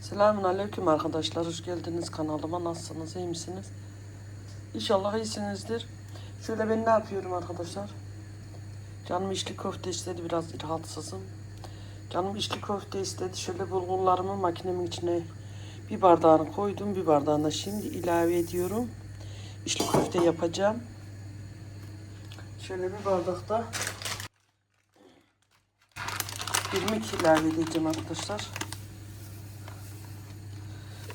Selamun Aleyküm arkadaşlar. Hoş geldiniz kanalıma. Nasılsınız? iyi misiniz? İnşallah iyisinizdir. Şöyle ben ne yapıyorum arkadaşlar? Canım içli köfte istedi. Biraz rahatsızım. Canım içli köfte istedi. Şöyle bulgurlarımı makinemin içine bir bardağını koydum. Bir bardağına şimdi ilave ediyorum. İçli köfte yapacağım. Şöyle bir bardakta irmik ilave edeceğim arkadaşlar.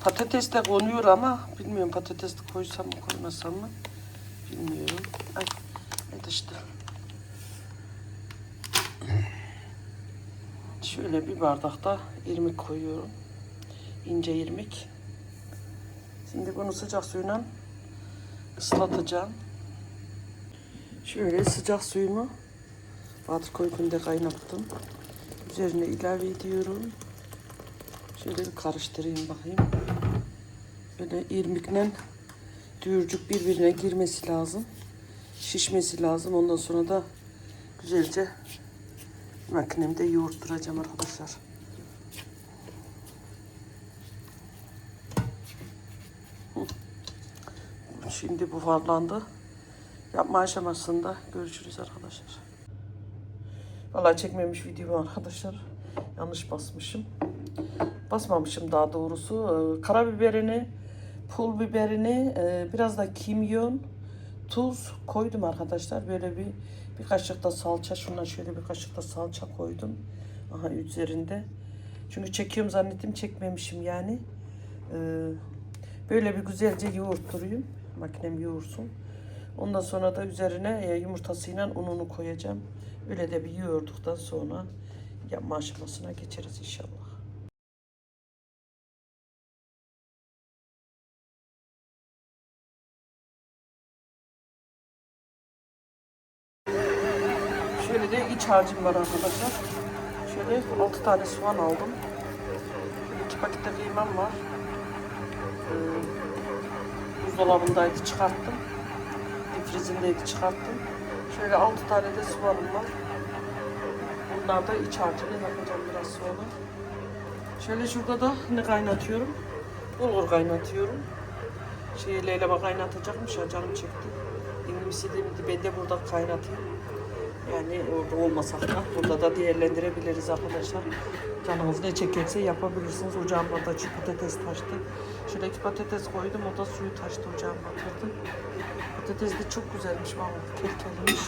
Patates de konuyor ama bilmiyorum patates de koysam mı koymasam mı bilmiyorum. Ay, evet işte. Şöyle bir bardakta irmik koyuyorum. İnce irmik. Şimdi bunu sıcak suyla ıslatacağım. Şöyle sıcak suyumu batır koykunda kaynattım. Üzerine ilave ediyorum. Şöyle bir karıştırayım bakayım. Böyle irmikle düğürcük birbirine girmesi lazım. Şişmesi lazım. Ondan sonra da güzelce makinemde yoğurtturacağım arkadaşlar. Şimdi buharlandı. Yapma aşamasında görüşürüz arkadaşlar. Vallahi çekmemiş video arkadaşlar. Yanlış basmışım basmamışım daha doğrusu. Ee, Karabiberini, pul biberini, e, biraz da kimyon, tuz koydum arkadaşlar. Böyle bir bir kaşık da salça, şuna şöyle bir kaşık da salça koydum. Aha üzerinde. Çünkü çekiyorum zannettim çekmemişim yani. Ee, Böyle bir güzelce yoğurtturayım. Makinem yoğursun. Ondan sonra da üzerine e, yumurtasıyla ununu koyacağım. Öyle de bir yoğurduktan sonra yapma aşamasına geçeriz inşallah. De harcım var arkadaşlar. Şöyle 6 tane soğan aldım. Şöyle 2 pakette kıymam var. Ee, buzdolabındaydı çıkarttım. Difrizindeydi çıkarttım. Şöyle 6 tane de soğanım var. Bunlar da iç harcını yapacağım biraz sonra. Şöyle şurada da ne kaynatıyorum? Bulgur kaynatıyorum. Şey Leyla'ma kaynatacakmış ya canım çekti. İngilizce de ben de burada kaynatayım. Yani orada olmasak da burada da değerlendirebiliriz arkadaşlar. Canınız ne çekerse yapabilirsiniz. Ocağımda da çiğ patates taştı. İki patates koydum. O da suyu taştı ocağıma batırdım. Patates de çok güzelmiş vallahi. Kelkeliymiş.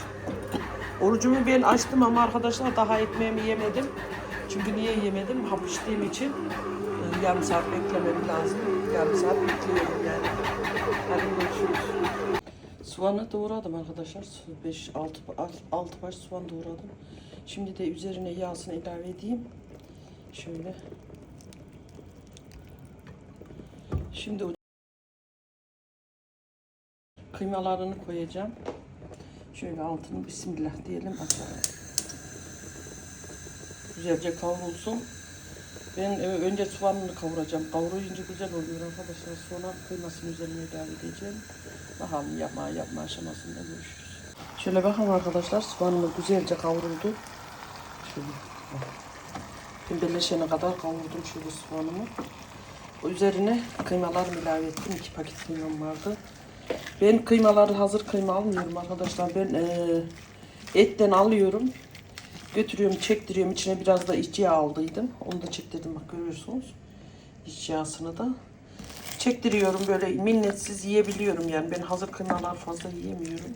Orucumu ben açtım ama arkadaşlar daha ekmeğimi yemedim. Çünkü niye yemedim? Hap için e, yarım saat beklemem lazım. Yarım saat bekliyorum yani. Hadi görüşürüz. Soğanı doğradım arkadaşlar. 5 6 6 baş soğan doğradım. Şimdi de üzerine yağsını ilave edeyim. Şöyle. Şimdi kıymalarını koyacağım. Şöyle altını bismillah diyelim açalım. Güzelce kavrulsun. Ben e, önce soğanını kavuracağım. Kavruyunca güzel oluyor arkadaşlar. Sonra kıymasını üzerine ilave edeceğim. Bakalım yapma yapma aşamasında görüşürüz. Şöyle bakalım arkadaşlar soğanımız güzelce kavruldu. Şöyle. Pembeleşene kadar kavurdum şöyle soğanımı. Üzerine kıymalarımı ilave ettim. İki paket kıymam vardı. Ben kıymaları hazır kıyma almıyorum arkadaşlar. Ben eee, etten alıyorum. Götürüyorum, çektiriyorum. İçine biraz da iç yağ aldıydım. Onu da çektirdim bak görüyorsunuz. İç yağsını da. Çektiriyorum böyle minnetsiz yiyebiliyorum yani. Ben hazır kıymalar fazla yiyemiyorum.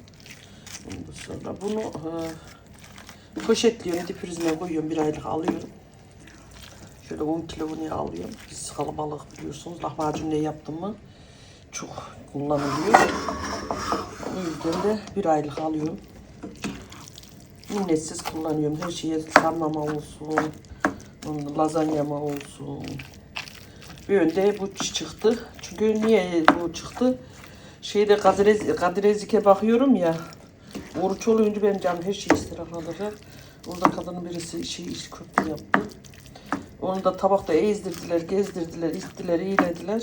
Ondan sonra bunu eee, poşetliyorum, difrizine koyuyorum. Bir aylık alıyorum. Şöyle 10 kilo bunu alıyorum. Biz kalabalık biliyorsunuz. Lahmacun ne yaptım mı çok kullanılıyor. O yüzden de bir aylık alıyorum. Minnetsiz kullanıyorum. Her şeye sarmama olsun, lazanyama olsun. Bir önde bu çıktı. Çünkü niye bu çıktı? Şeyde Kadir, Kadir Ezik'e bakıyorum ya. Oruç olunca benim canım her şey ister arkadaşlar. Orada kadının birisi şey iş köfte yaptı. Onu da tabakta ezdirdiler, gezdirdiler, ittiler, iyilediler.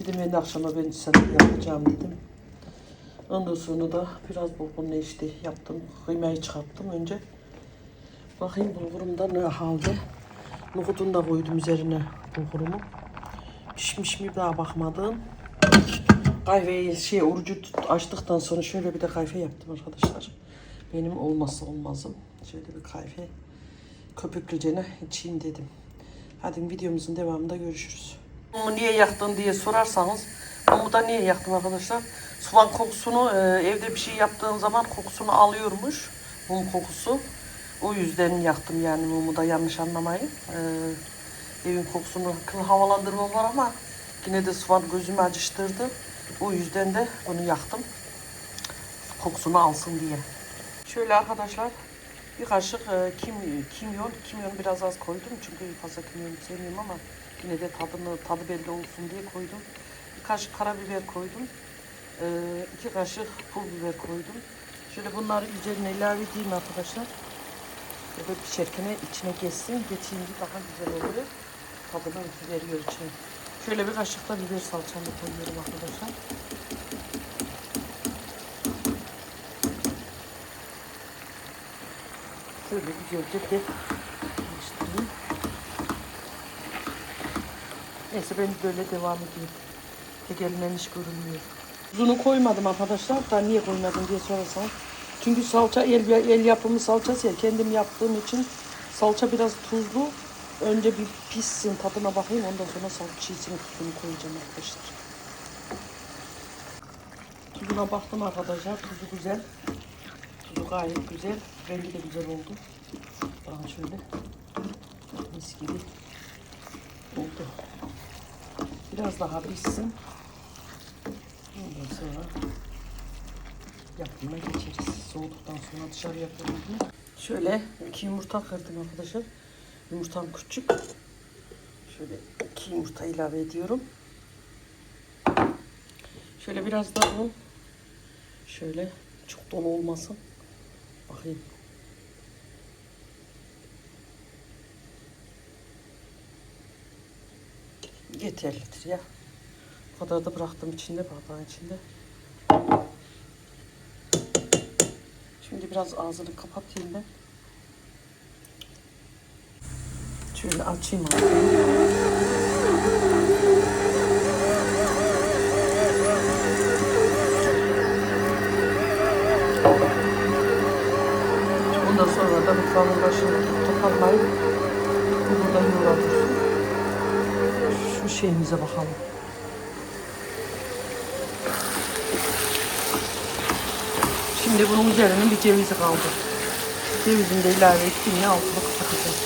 Dedim ben akşama ben sana yapacağım dedim. Ondan sonra da biraz bulgurunu işte yaptım. Kıymayı çıkarttım önce. Bakayım bulgurum da ne halde. Nohudunu da koydum üzerine. bulgurumu. Pişmiş mi daha bakmadım. Kahveyi şey orucu açtıktan sonra şöyle bir de kahve yaptım arkadaşlar. Benim olmazsa olmazım. Şöyle bir kahve köpüklücene içeyim dedim. Hadi videomuzun devamında görüşürüz. Mumu niye yaktın diye sorarsanız mumu da niye yaktım arkadaşlar? Soğan kokusunu e, evde bir şey yaptığım zaman kokusunu alıyormuş. Mum kokusu. O yüzden yaktım yani mumu da yanlış anlamayın. E, evin kokusunu havalandırma var ama yine de soğan gözümü acıştırdı. O yüzden de bunu yaktım. Kokusunu alsın diye. Şöyle arkadaşlar bir kaşık e, kim, kimyon, kimyon biraz az koydum çünkü fazla kimyon sevmiyorum ama yine de tadını tadı belli olsun diye koydum. Bir kaşık karabiber koydum. E, iki kaşık pul biber koydum. Şöyle bunları üzerine ilave edeyim arkadaşlar. Böyle pişerken içine geçsin. Geçince daha güzel oluyor. Tadını veriyor içine. Şöyle bir kaşık da biber salçamı koyuyorum arkadaşlar. Şöyle güzelce de karıştırayım. Neyse ben böyle devam edeyim. Elinden hiç görünmüyor. Tuzunu koymadım arkadaşlar. Da niye koymadım diye sorarsanız. Çünkü salça el, el yapımı salçası ya. Kendim yaptığım için salça biraz tuzlu. Önce bir pişsin tadına bakayım. Ondan sonra salça için tuzunu koyacağım arkadaşlar. Tuzuna baktım arkadaşlar. Tuzu güzel. Tuzu gayet güzel. Rengi de güzel oldu. Daha şöyle mis gibi oldu. Biraz daha pişsin. Ondan sonra yapımına geçeriz. Soğuduktan sonra dışarıya koyalım. Şöyle iki yumurta kırdım arkadaşlar. Yumurtam küçük. Şöyle iki yumurta ilave ediyorum. Şöyle biraz da un. Şöyle çok dolu olmasın. Bakayım. Yeterlidir ya. Kadar da bıraktım içinde, bardağın içinde. Şimdi biraz ağzını kapatayım ben. Şöyle açayım ağzını. Ondan sonra da mutfağın başını toparlayıp bu burada yoğuralım. Şu şeyimize bakalım. Şimdi bunun üzerine bir cevizi kaldı. Cevizini de ilave ettim ya altını kapatacağım.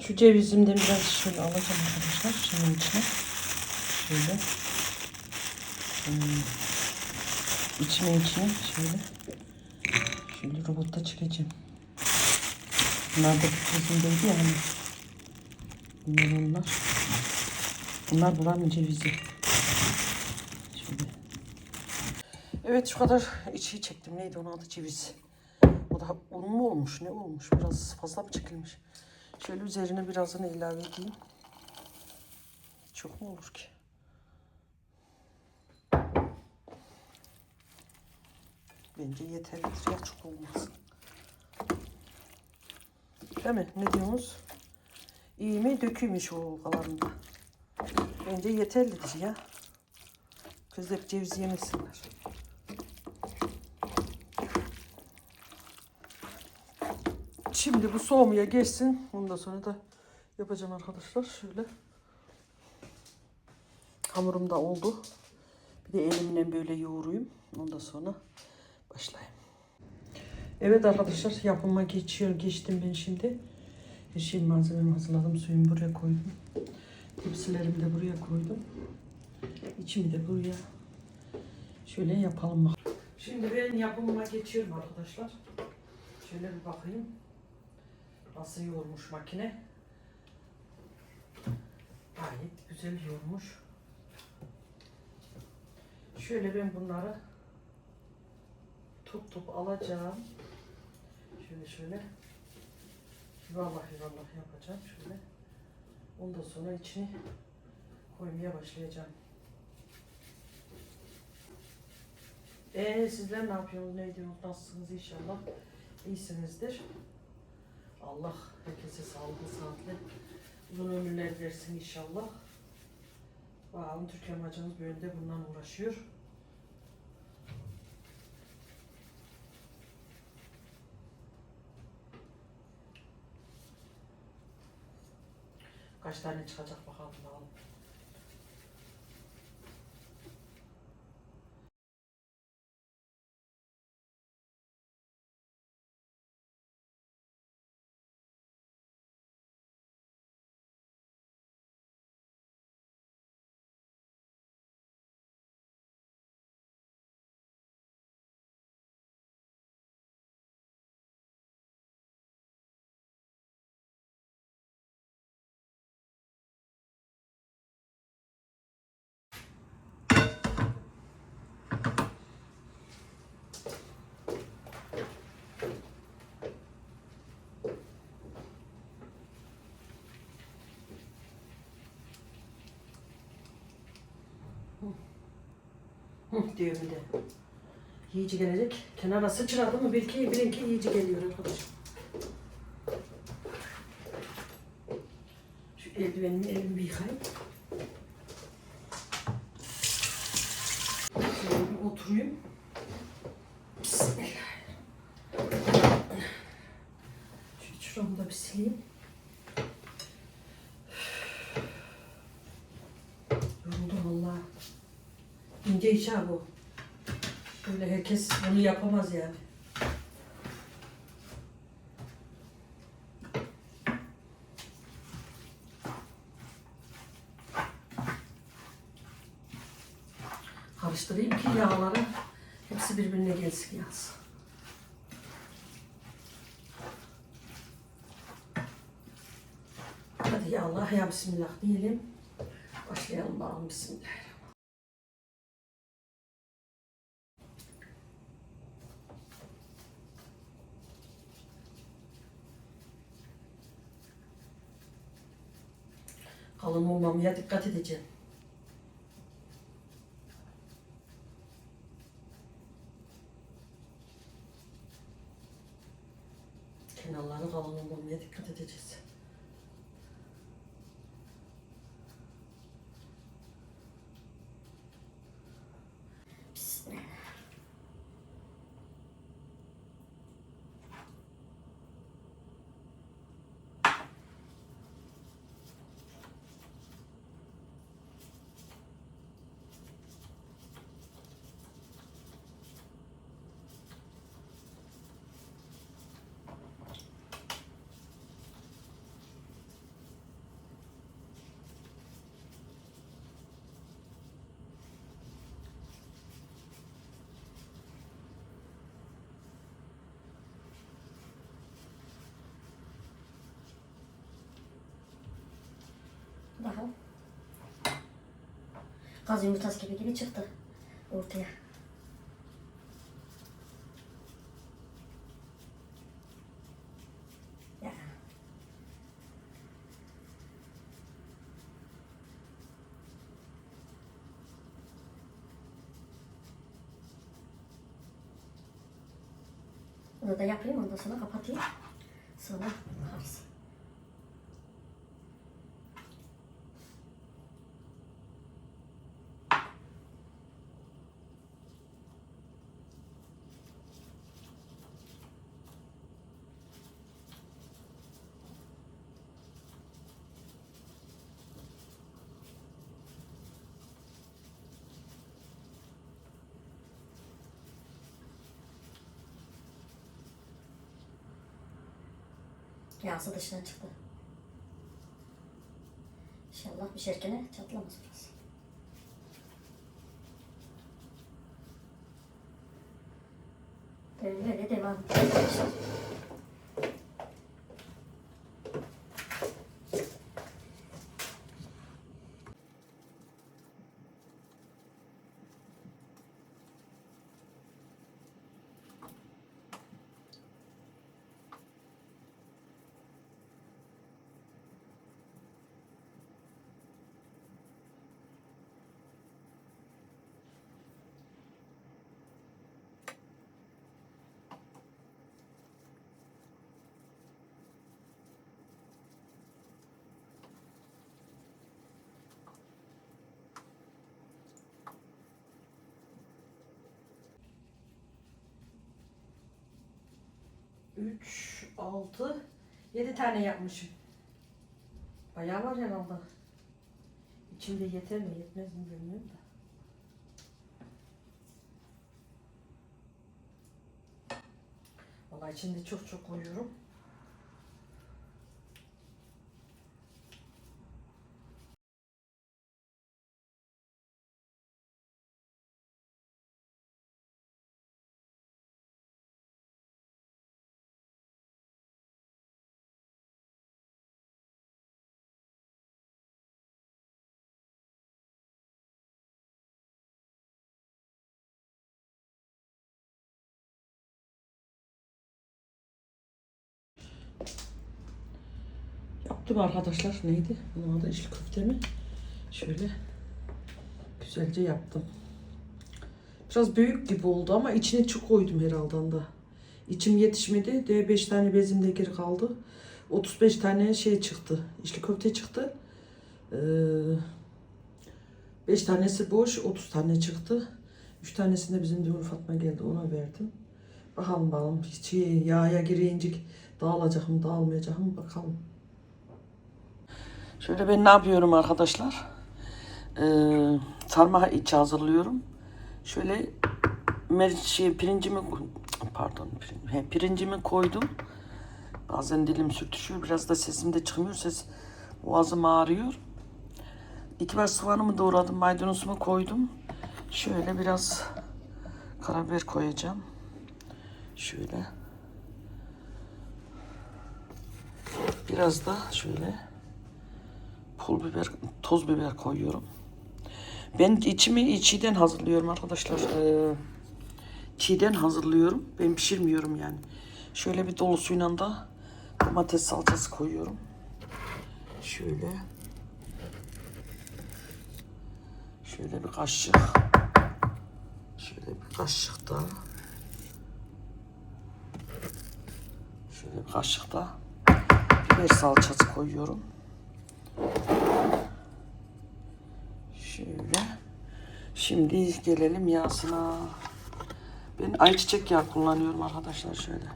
Şu cevizimden biraz şöyle alacağım arkadaşlar. Şunun içine. Şöyle. Hmm. İçine içine şöyle. Şöyle robotta çekeceğim. Bunlar da cevizimdeydi ya hani. Bunlar onlar. Bunlar buranın cevizi. Şöyle. Evet şu kadar içi çektim. Neydi onun adı ceviz. O da un mu olmuş ne olmuş? Biraz fazla mı çekilmiş? Şöyle üzerine birazını ilave edeyim. Çok mu olur ki? Bence yeterlidir ya çok olmaz. Değil mi? Ne diyorsunuz? İyi mi? Döküymüş o kalanında. Bence yeterlidir ya. Kız hep ceviz yemesinler. Şimdi bu soğumaya geçsin. Ondan sonra da yapacağım arkadaşlar. Şöyle. Hamurum da oldu. Bir de elimle böyle yoğurayım. Ondan sonra başlayayım. Evet arkadaşlar yapıma geçiyor. Geçtim ben şimdi. Her şey malzememi hazırladım. Suyumu buraya koydum. Tepsilerimi de buraya koydum. İçimi de buraya. Şöyle yapalım. Şimdi ben yapımıma geçiyorum arkadaşlar. Şöyle bir bakayım. Nasıl yoğurmuş makine. Gayet güzel yoğurmuş. Şöyle ben bunları top top alacağım. Şöyle şöyle. Yuvarlak yuvarlak yapacağım şöyle. Ondan sonra içine koymaya başlayacağım. Ee, sizler ne yapıyorsunuz, ne ediyorsunuz, nasılsınız inşallah? İyisinizdir. Allah herkese sağlıklı, sağlıklı, uzun ömürler versin inşallah. Bakalım Türkiye amacımız böyle de bundan uğraşıyor. Kaç tane çıkacak bakalım bakalım. Hı, diyor bir de. Yiyici gelecek. Kenara sıçradı mı bil ki bilin ki yiyici geliyor arkadaşım. Şu eldivenimi elimi bir yıkayayım. Şöyle bir oturayım. Bismillah. Şu şuramı da bir sileyim. Yoruldum vallahi. İnce iş ha bu. Böyle herkes bunu yapamaz yani. Karıştırayım ki yağları hepsi birbirine gelsin yağsın. Hadi ya Allah ya Bismillah diyelim. Başlayalım bakalım Bismillah. Kalın olmamaya dikkat edeceğim. Kenarları kalın olmamaya dikkat edeceğiz. Daha. Gaz yumurtası gibi gibi çıktı ortaya. Ya. Bunu da yapayım ondan sonra kapatayım. Sonra Yağsı dışına çıktı. İnşallah pişerken çatlamaz burası. 3, 6, 7 tane yapmışım. Bayağı var herhalde. İçinde yeter mi yetmez mi bilmiyorum da. Vallahi içinde çok çok koyuyorum. Yaptım arkadaşlar. Neydi? Bunun adı içli köfte mi? Şöyle güzelce yaptım. Biraz büyük gibi oldu ama içine çok koydum herhalde da. İçim yetişmedi. De 5 tane bezim de geri kaldı. 35 tane şey çıktı. İçli köfte çıktı. 5 tanesi boş, 30 tane çıktı. 3 tanesini de bizim Dümür Fatma geldi ona verdim. Bakalım bakalım hiç yağa girince dağılacak mı dağılmayacak mı bakalım. Şöyle ben ne yapıyorum arkadaşlar? Ee, sarma içi hazırlıyorum. Şöyle şey, pirincimi pardon pirin- he, pirincimi koydum. Bazen dilim sürtüşüyor. Biraz da sesim de çıkmıyor. Ses boğazım ağrıyor. İki baş soğanımı doğradım. Maydanozumu koydum. Şöyle biraz karabiber koyacağım. Şöyle. Biraz da şöyle pul biber, toz biber koyuyorum. Ben içimi çiğden hazırlıyorum arkadaşlar. Ee, çiğden hazırlıyorum. Ben pişirmiyorum yani. Şöyle bir dolu suyla da domates salçası koyuyorum. Şöyle. Şöyle bir kaşık. Şöyle bir kaşık daha. Şöyle bir kaşık da biber salçası koyuyorum. Şöyle. Şimdi gelelim yağsına. Ben ayçiçek yağı kullanıyorum arkadaşlar şöyle.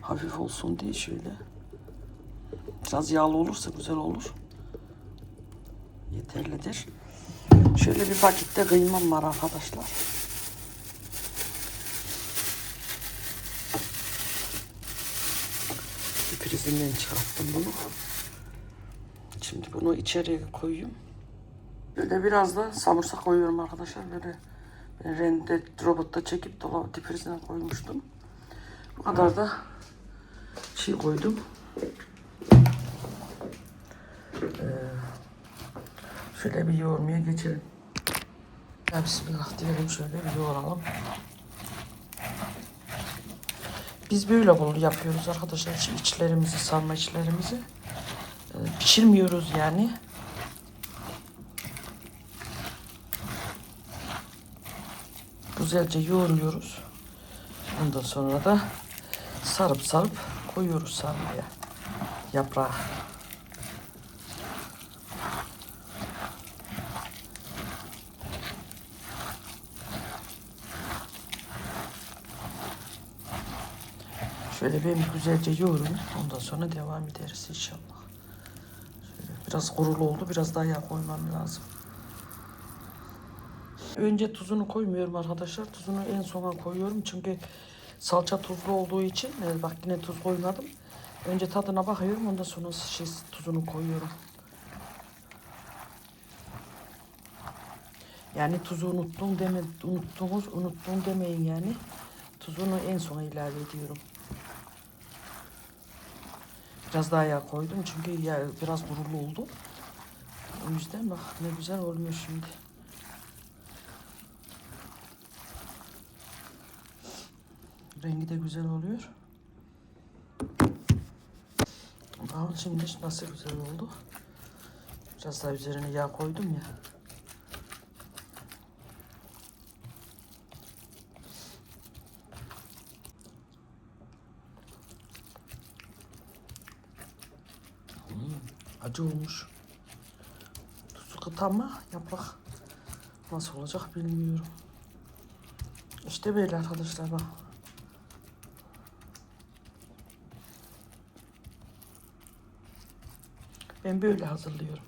Hafif olsun diye şöyle. Biraz yağlı olursa güzel olur. Yeterlidir. Şöyle bir pakette kıymam var arkadaşlar. Bir prizinden çıkarttım bunu. Şimdi bunu içeriye koyayım. Böyle biraz da samırsak koyuyorum arkadaşlar. Böyle ben rende robotta çekip dolaba diprizine koymuştum. Bu kadar da şey koydum. Ee, şöyle bir yoğurmaya geçelim. Ya bismillah diyelim şöyle bir yoğuralım. Biz böyle bunu yapıyoruz arkadaşlar. İç- içlerimizi, sarma içlerimizi. Pişirmiyoruz yani. Güzelce yoğuruyoruz. Ondan sonra da sarıp sarıp koyuyoruz sarmaya. Yaprağı. Şöyle ben güzelce yoğurayım. Ondan sonra devam ederiz inşallah. Biraz kurulu oldu. Biraz daha yağ koymam lazım. Önce tuzunu koymuyorum arkadaşlar. Tuzunu en sona koyuyorum. Çünkü salça tuzlu olduğu için e, bak yine tuz koymadım. Önce tadına bakıyorum. Ondan sonra şey, tuzunu koyuyorum. Yani tuzu unuttum deme, unuttunuz, unuttum demeyin yani. Tuzunu en sona ilave ediyorum. Biraz daha yağ koydum çünkü ya biraz kurulu oldu. O yüzden bak ne güzel oluyor şimdi. Rengi de güzel oluyor. Bakın şimdi nasıl güzel oldu. Biraz daha üzerine yağ koydum ya. acı olmuş. Tuzu katı ama yaprak nasıl olacak bilmiyorum. İşte böyle arkadaşlar bak. Ben böyle hazırlıyorum.